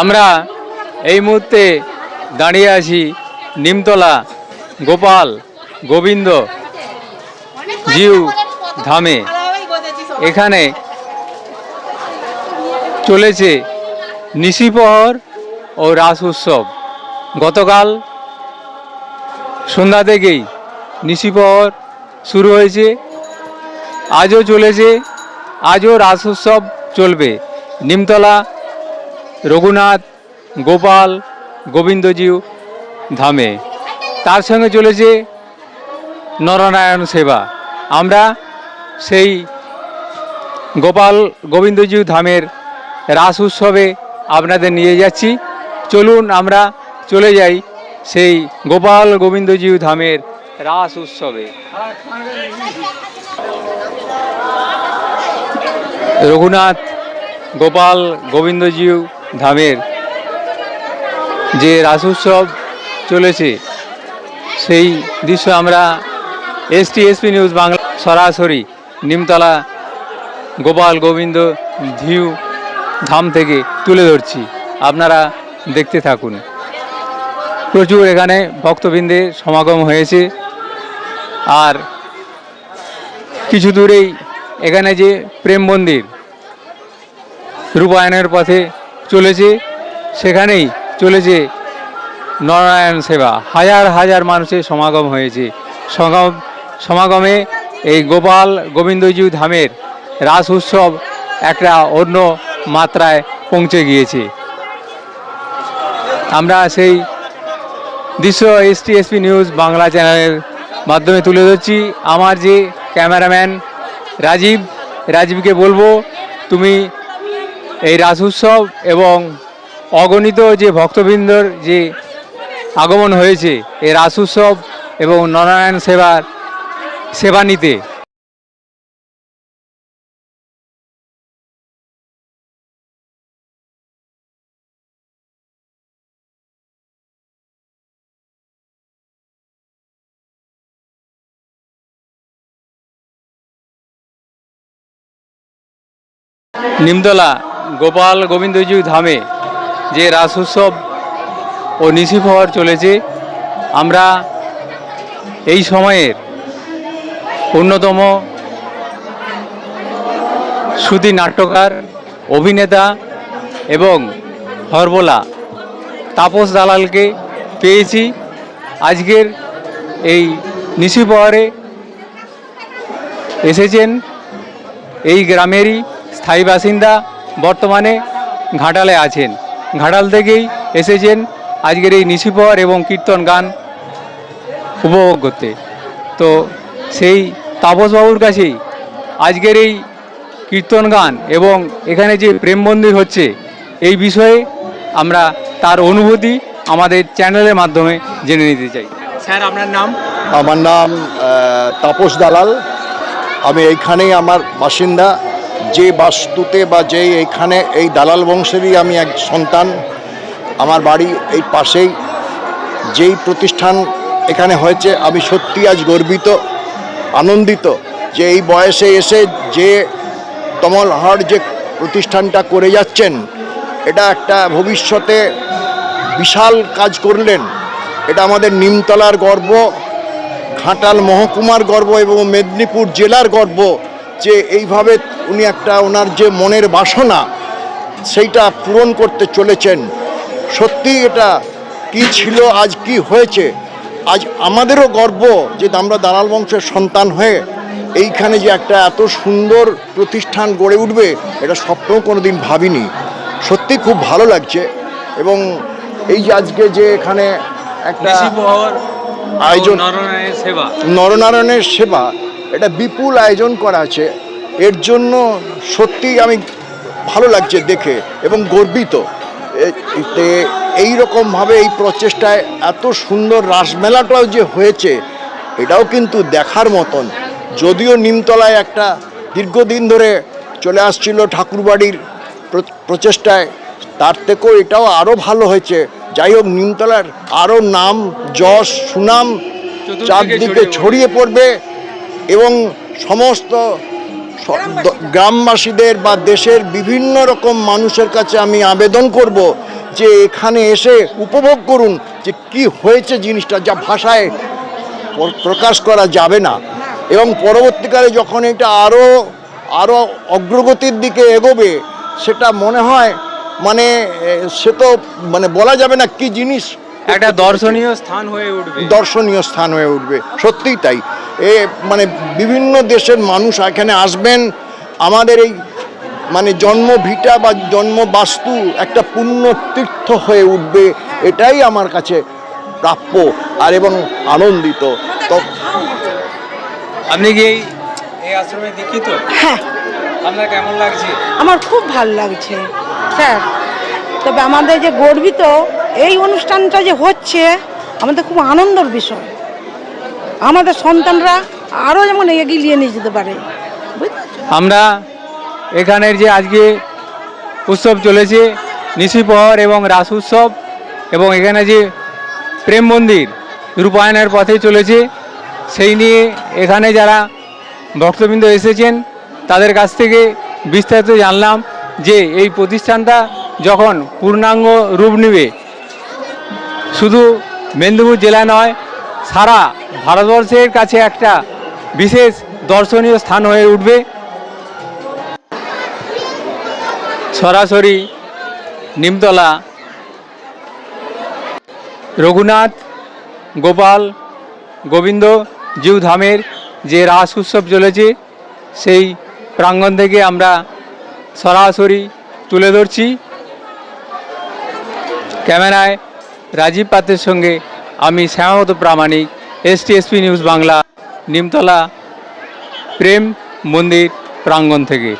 আমরা এই মুহূর্তে দাঁড়িয়ে আছি নিমতলা গোপাল গোবিন্দ জিউ ধামে। এখানে চলেছে নিশিপহর ও রাস উৎসব। গতকাল সন্ধ্যা থেকেই নিশিপহর শুরু হয়েছে। আজও চলেছে, আজও রাস উৎসব চলবে। নিমতলা রঘুনাথ, গোপাল, গোবিন্দজিউ ধামে। তার সঙ্গে চলেছে নরনারায়ণ সেবা। আমরা সেই গোপাল গোবিন্দজিউ ধামের রাস উৎসবে আপনাদের নিয়ে যাচ্ছি। চলুন আমরা চলে যাই সেই গোপাল গোবিন্দজিউ ধামের রাস উৎসবে। রঘুনাথ, গোপাল গোবিন্দজিউ ধামের যে রাস উৎসব চলেছে, সেই দৃশ্য আমরা S T SP news Bangla সরাসরি নিমতলা গোপাল গোবিন্দ ধিউ ধাম থেকে তুলে ধরছি। আপনারা দেখতে থাকুন। প্রচুর এখানে ভক্তবৃন্দের সমাগম হয়েছে। আর কিছু দূরেই এখানে যে প্রেম মন্দির, রূপায়ণের পথে চলেছে, সেখানেই চলেছে নরনারায়ণ সেবা। হাজার হাজার মানুষের সমাগম হয়েছে। সমাগম, সমাগমে এই গোপাল গোবিন্দজিউ ধামের রাস উৎসব একটা অন্য মাত্রায় পৌঁছে গিয়েছে। আমরা সেই দৃশ্য এস এসপি নিউজ বাংলা চ্যানেলের মাধ্যমে তুলে ধরছি। আমার যে ক্যামেরাম্যান রাজীব, রাজীবকে বলব, তুমি এই রাস উৎসব এবং অগণিত যে ভক্তবৃন্দর যে আগমন হয়েছে, এই রাস উৎসব এবং নরনারায়ণ সেবার সেবা নিতে। নিমতলা গোপাল গোবিন্দজিউ ধামে যে রাস উৎসব ও নিশিফহর চলেছে, আমরা এই সময়ের অন্যতম শ্রুতি নাট্যকার, অভিনেতা এবং হরবোলা তাপস দালালকে পেয়েছি। আজকের এই নিশিপহরে এসেছেন এই গ্রামেরই স্থায়ী বাসিন্দা বর্তমানে ঘাটালে আছেন। ঘাটাল থেকেই এসেছেন আজকের এই নিশিপহর এবং কীর্তন গান উপভোগ করতে। তো সেই তাপসবাবুর কাছেই আজকের এই কীর্তন গান এবং এখানে যে প্রেম মন্দির হচ্ছে এই বিষয়ে আমরা তার অনুভূতি আমাদের চ্যানেলের মাধ্যমে জেনে নিতে চাই। স্যার আপনার নাম? আমার নাম তাপস দালাল। আমি এইখানেই আমার বাসিন্দা। যে বাস্তুতে বা যে এইখানে এই দালাল বংশেরই আমি এক সন্তান, আমার বাড়ি এই পাশেই। যেই প্রতিষ্ঠান এখানে হয়েছে, আমি সত্যি আজ গর্বিত, আনন্দিত যে এই বয়সে এসে যে তমলহাট যে প্রতিষ্ঠানটা করে যাচ্ছেন, এটা একটা ভবিষ্যতে বিশাল কাজ করলেন। এটা আমাদের নিমতলার গর্ব, ঘাটাল মহকুমার গর্ব এবং মেদিনীপুর জেলার গর্ব যে এইভাবে উনি একটা ওনার যে মনের বাসনা সেইটা পূরণ করতে চলেছেন। সত্যি এটা কি ছিল আজ কি হয়েছে? আজ আমাদেরও গর্ব যে আমরা দালাল বংশের সন্তান হয়ে এইখানে যে একটা এত সুন্দর প্রতিষ্ঠান গড়ে উঠবে এটা স্বপ্নও কোনো দিন ভাবিনি। সত্যি খুব ভালো লাগছে এবং এই যে আজকে যে এখানে একটা আয়োজন নরনারায়ণের সেবা এটা বিপুল আয়োজন করা আছে। এর জন্য সত্যিই আমি ভালো লাগছে দেখে এবং গর্বিত। এই রকমভাবে এই প্রচেষ্টায় এত সুন্দর রাসমেলাটাও যে হয়েছে এটাও কিন্তু দেখার মতন। যদিও নিমতলায় একটা দীর্ঘদিন ধরে চলে আসছিল ঠাকুরবাড়ির প্রচেষ্টায় তার থেকেও এটাও আরও ভালো হয়েছে। যাই হোক নিমতলার আরও নাম যশ সুনাম চারদিকে ছড়িয়ে পড়বে এবং সমস্ত গ্রামবাসীদের বা দেশের বিভিন্ন রকম মানুষের কাছে আমি আবেদন করব যে এখানে এসে উপভোগ করুন যে কি হয়েছে জিনিসটা, যা ভাষায় প্রকাশ করা যাবে না। এবং পরবর্তীকালে যখন এটা আরও আরও অগ্রগতির দিকে এগোবে, সেটা মনে হয় মানে সে তো মানে বলা যাবে না কি জিনিস একটা দর্শনীয় স্থান হয়ে উঠবে। দর্শনীয় স্থান হয়ে উঠবে। সত্যিই তাই। এ মানে বিভিন্ন দেশের মানুষ এখানে আসবেন। আমাদের এই মানে জন্মভিটা বা জন্মবাস্তু একটা পুণ্য তীর্থ হয়ে উঠবে এটাই আমার কাছে প্রাপ্য আর এবং আনন্দিত। তো আপনি কি এই এই আশ্রমে দীক্ষিত? হ্যাঁ। আপনার কেমন লাগছে? আমার খুব ভালো লাগছে স্যার। তবে আমাদের যে গর্বিত এই অনুষ্ঠানটা যে হচ্ছে, আমাদের খুব আনন্দের বিষয়। আমাদের সন্তানরা আরও যেমন এগিয়ে নিয়ে যেতে পারে। আমরা এখানের যে আজকে উৎসব চলেছে নিশিপহর এবং রাস উৎসব এবং এখানে যে প্রেম মন্দির রূপায়ণের পথে চলেছে, সেই নিয়ে এখানে যারা ভক্তবৃন্দ এসেছেন, তাদের কাছ থেকে বিস্তারিত জানলাম যে এই প্রতিষ্ঠানটা যখন পূর্ণাঙ্গ রূপ নেবে শুধু মেদিনীপুর জেলা নয়, সারা ভারতবর্ষের কাছে একটা বিশেষ দর্শনীয় স্থান হয়ে উঠবে। সরাসরি নিমতলা, রঘুনাথ, গোপাল, গোবিন্দ জিউ ধামের যে রাস উৎসব চলেছে, সেই প্রাঙ্গণ থেকে আমরা সরাসরি তুলে ধরছি। ক্যামেরায় রাজীব পাত্রের সঙ্গে আমি শ্যামাবত প্রামাণিক এসটিএসপি নিউজ বাংলা নিমতলা প্রেম মন্দির প্রাঙ্গণ থেকে।